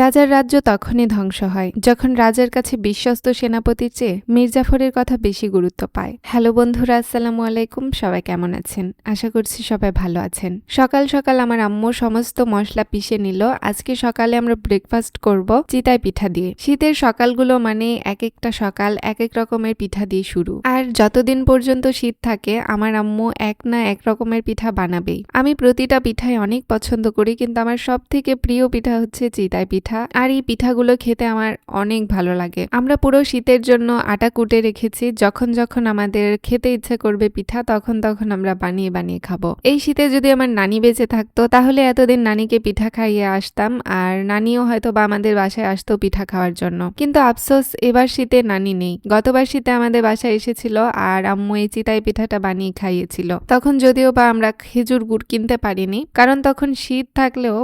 রাজার রাজ্য তখনই ধ্বংস হয়, যখন রাজার কাছে বিশ্বস্ত সেনাপতির চেয়ে মির্জাফরের কথা বেশি গুরুত্ব পায়। হ্যালো বন্ধুরা, আসসালামু আলাইকুম, সবাই কেমন আছেন? আশা করছি সবাই ভালো আছেন। সকাল সকাল আমার আম্মু সমস্ত মশলা পিষে নিল। আজকে সকালে আমরা ব্রেকফাস্ট করব চিতায় পিঠা দিয়ে। শীতের সকালগুলো মানে এক একটা সকাল এক এক রকমের পিঠা দিয়ে শুরু। আর যতদিন পর্যন্ত শীত থাকে, আমার আম্মু এক না এক রকমের পিঠা বানাবেই। আমি প্রতিটা পিঠাই অনেক পছন্দ করি, কিন্তু আমার সব থেকে প্রিয় পিঠা হচ্ছে চিতাই পিঠা। আর এই পিঠাগুলো খেতে আমার অনেক ভালো লাগে। আমরা পুরো শীতের জন্য আটা কুটে রেখেছি। যখন যখন আমাদের খেতে ইচ্ছে করবে পিঠা, তখন তখন আমরা বানিয়ে বানিয়ে খাব। এই শীতে যদি আমার নানি বেঁচে থাকতো, তাহলে এতদিন নানিকে পিঠা খাইয়ে আসতাম আর নানিও হয়তো বা আমাদের বাসায় আসতো পিঠা খাওয়ার জন্য। কিন্তু আফসোস, এবার শীতে নানি নেই। গতবার শীতে আমাদের বাসায় এসেছিল আর আম্মু এই চিতাই পিঠাটা বানিয়ে খাইয়েছিল। তখন যদিও বা আমরা খেজুর গুড় কিনতে পারিনি, কারণ তখন শীত থাকলেও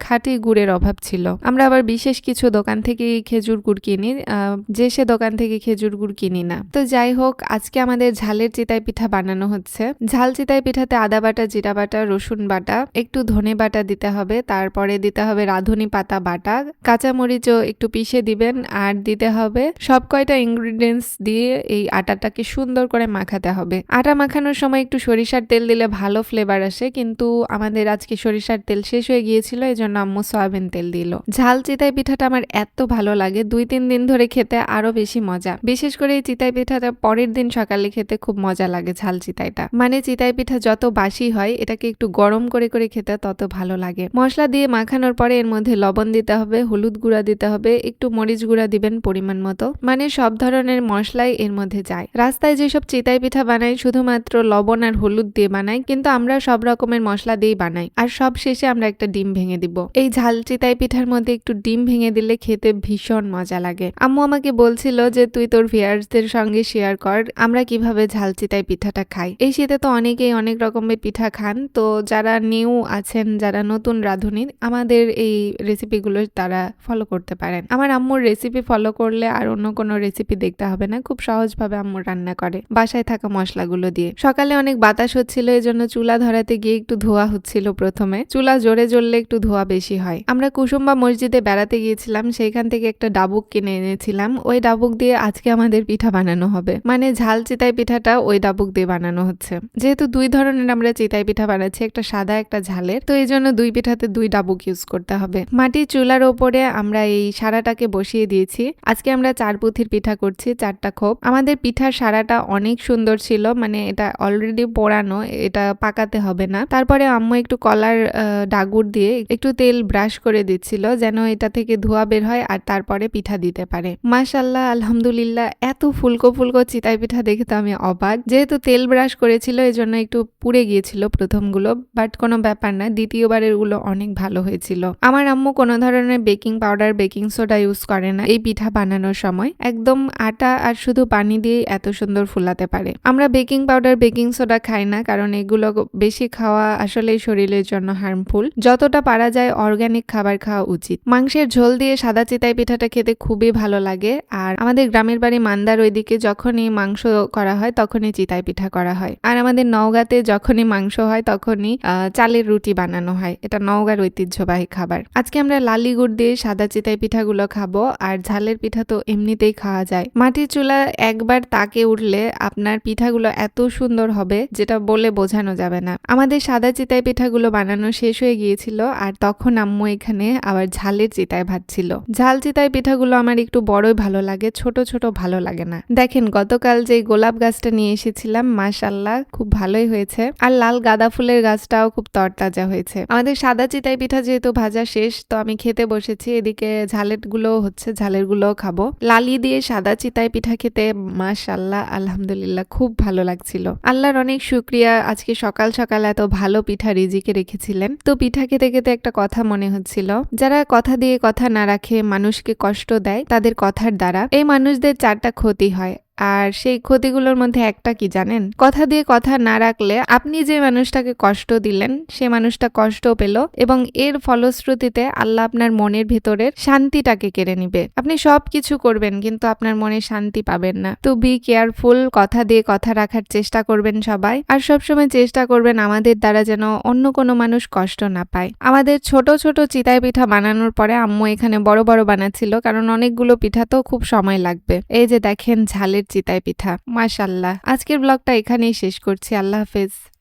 খাঁটি গুড়ের অভাব ছিল। আমরা আবার বিশেষ কিছু দোকান থেকে খেজুর গুড় কিনি যে সে দোকান থেকে খেজুর গুড় কিনি না। তো যাই হোক, আজকে আমাদের ঝালের চিতাই পিঠা বানানো হচ্ছে। ঝাল চিতাই পিঠাতে আদা বাটা, জিরা বাটা, রসুন বাটা, একটু ধনে বাটা দিতে হবে, তারপরে দিতে হবে রাঁধুনি পাতা বাটা, কাঁচামরিচও একটু পিষে দিবেন, আর দিতে হবে সব কয়টা ইনগ্রিডিয়েন্টস দিয়ে এই আটাটাকে সুন্দর করে মাখাতে হবে। আটা মাখানোর সময় একটু সরিষার তেল দিলে ভালো ফ্লেভার আসে, কিন্তু আমাদের আজকে সরিষার তেল শেষ হয়ে গিয়েছিল এই জন্য আম্মু সয়াবিন তেল দিল। ঝাল চিতাই পিঠাটা আমার এত ভালো লাগে। দুই, তিন দিন ধরে খেতে আরও বেশি মজা। বিশেষ করে এই চিতাই পিঠাটা পরের দিন সকালে খেতে খুব মজা লাগে ঝাল চিতাইটা। মানে চিতাই পিঠা যত বাসি হয়, এটাকে একটু গরম করে করে খেতে তত ভালো লাগে। মশলা দিয়ে মাখানোর পরে এর মধ্যে লবণ দিতে হবে, হলুদ গুঁড়া দিতে হবে, একটু মরিচ গুঁড়া দিবেন পরিমাণ মতো। মানে সব ধরনের মশলাই এর মধ্যে যায়। রাস্তায় যেসব চিতাই পিঠা বানাই, শুধুমাত্র লবণ আর হলুদ দিয়ে বানাই, কিন্তু আমরা সব রকমের মশলা দিয়েই বানাই। আর সব শেষে আমরা একটা ডিম ভেঙে দিব। এই ঝাল চিতাই পিঠার মধ্যে একটু ডিম ভেঙে দিলে খেতে ভীষণ মজা লাগে। আম্মু আমাকে বলছিল যে, তুই তোর ভিয়ার্সদের সঙ্গে শেয়ার কর, আমরা কীভাবে ঝাল চিতাই পিঠাটা খাই? এই শীতে তো অনেকেই অনেক রকমের পিঠা খান, তো যারা নিউ আছেন, যারা নতুন রাঁধুনি, আমাদের এই রেসিপিগুলো তারা ফলো করতে পারেন। আমার আম্মুর রেসিপি ফলো করলে আর অন্য কোনো রেসিপি দেখতে হবে না, খুব সহজভাবে আম্মু রান্না করে, বাসায় থাকা মশলাগুলো দিয়ে। সকালে অনেক বাতাস হচ্ছিল এই জন্য চুলা ধরাতে গিয়ে একটু ধোয়া হচ্ছিল প্রথমে। চুলা জোরে জ্বললে একটু ধোয়া বেশি হয়। আমরা কুসুম্বা মসজিদে বেড়াতে গিয়েছিলাম, সেইখান থেকে একটা ডাবুক কিনে এনেছিলাম। ওই ডাবুক দিয়ে আজকে আমাদের পিঠা বানানো হবে। মানে ঝাল চিতাই পিঠাটা ওই ডাবুক দিয়ে বানানো হচ্ছে। যেহেতু দুই ধরনের আমরা চিতাই পিঠা বানাচ্ছি, একটা সাদা, একটা ঝালের। তো এই জন্য দুই পিঠাতে দুই ডাবুক ইউজ করতে হবে। মাটির চুলার ওপরে আমরা এই সারাটাকে বসিয়ে দিয়েছি। আজকে আমরা চার পুঁথির পিঠা করছি, চারটা খোপ। আমাদের পিঠার সারাটা অনেক সুন্দর ছিল মানে এটা অলরেডি পোড়ানো, এটা পাকাতে হবে না। তারপরে আম্মু একটু কলার ডাগুর দিয়ে একটু তেল ব্রাশ করে দিচ্ছিল, যেন এটা থেকে ধোয়া বের হয় আর তারপরে পিঠা দিতে পারে। মাশাল্লাহ আলহামদুলিল্লাহ, এত ফুলকো ফুলকো চিতাই পিঠা দেখে তো আমি অবাক। যেহেতু তেল ব্রাশ করেছিল এই জন্য একটু পুড়ে গিয়েছিল প্রথমগুলো, বাট কোনো ব্যাপার না দ্বিতীয়বারেরগুলো অনেক ভালো হয়েছিল। আমার আম্মু কোনো ধরনের baking powder, baking soda use করে না এই পিঠা বানানোর সময়। একদম আটা আর শুধু পানি দিয়ে এত সুন্দর ফুলাতে পারে। আমরা বেকিং পাউডার, বেকিং সোডা খাই না, কারণ এগুলো বেশি খাওয়া আসলে শরীরের জন্য হার্মফুল। যতটা পারা যায় অর্গ্যানিক খাবার খাওয়া উচিত। মাংসের ঝোল দিয়ে সাদা চিতাই পিঠাটা খেতে খুবই ভালো লাগে। আর আমাদের গ্রামের বাড়ি মান্দার ওইদিকে যখনই মাংস করা হয়, তখনই চিতাই পিঠা করা হয়। আর আমাদের নওগাঁতে যখনই মাংস হয়, তখনই চালের রুটি বানানো হয়। এটা নওগাঁর ঐতিহ্যবাহী খাবার। আজকে আমরা লালি গুড় দিয়ে সাদা চিতাই পিঠাগুলো খাব, আর ঝালের পিঠা তো এমনিতেই খাওয়া যায়। মাটির চুলা একবার তাকে উঠলে আপনার পিঠাগুলো এত সুন্দর হবে, যেটা বলে বোঝানো যাবে না। আমাদের সাদা চিতাই পিঠাগুলো বানানো শেষ হয়ে গিয়েছিল, আর তখন আম্মু এখানে আবার ঝালের চিতায় ভাজছিল ঝাল চিতাই পিঠাগুলো আমার একটু বড়ই ভালো লাগে, ছোট ছোট ভালো লাগে না। দেখেন, গতকাল যে গোলাপ গাছটা নিয়ে এসেছিলাম মাশাল্লাহ খুব ভালোই হয়েছে। আর লাল গাঁদা ফুলের গাছটাও খুব তরতাজা হয়েছে। আমাদের সাদা চিতাই পিঠা যেহেতু ভাজা শেষ, তো আমি খেতে বসেছি, এদিকে ঝালেরগুলো হচ্ছে ঝালেরগুলো খাব। লালি দিয়ে সাদা চিতাই পিঠা খেতে মাশাল্লাহ আলহামদুলিল্লাহ, খুব ভালো লাগছিল। আল্লাহর অনেক শুক্রিয়া, আজকে সকাল সকাল এত ভালো পিঠা রিজিকে রেখেছিলেন। তো পিঠা খেতে খেতে একটা কথা মনে হচ্ছিল, যারা কথা দিয়ে কথা না রাখে, মানুষকে কষ্ট দেয় তাদের কথার দ্বারা। এই মানুষদের চারটা ক্ষতি হয়। আর সেই ক্ষতিগুলোর মধ্যে একটা কি জানেন? কথা দিয়ে কথা না রাখলে আপনি যে মানুষটাকে কষ্ট দিলেন, সে মানুষটা কষ্ট পেল এবং এর ফলশ্রুতিতে আল্লাহ আপনার মনের ভেতরের শান্তিটাকে কেড়ে নিবে। আপনি সব কিছু করবেন কিন্তু আপনার মনে শান্তি পাবেন না। তো বি কেয়ারফুল কথা দিয়ে কথা রাখার চেষ্টা করবেন সবাই। আর সবসময় চেষ্টা করবেন আমাদের দ্বারা যেন অন্য কোনো মানুষ কষ্ট না পায়। আমাদের ছোট ছোট চিতায় পিঠা বানানোর পরে আম্মু এখানে বড় বড় বানাচ্ছিল কারণ অনেকগুলো পিঠা তো খুব সময় লাগবে। এই যে দেখেন ঝালের চিতাই পিঠা। মাশাল্লাহ আজকের ব্লগটা এখানেই শেষ করছি। আল্লাহ হাফেজ।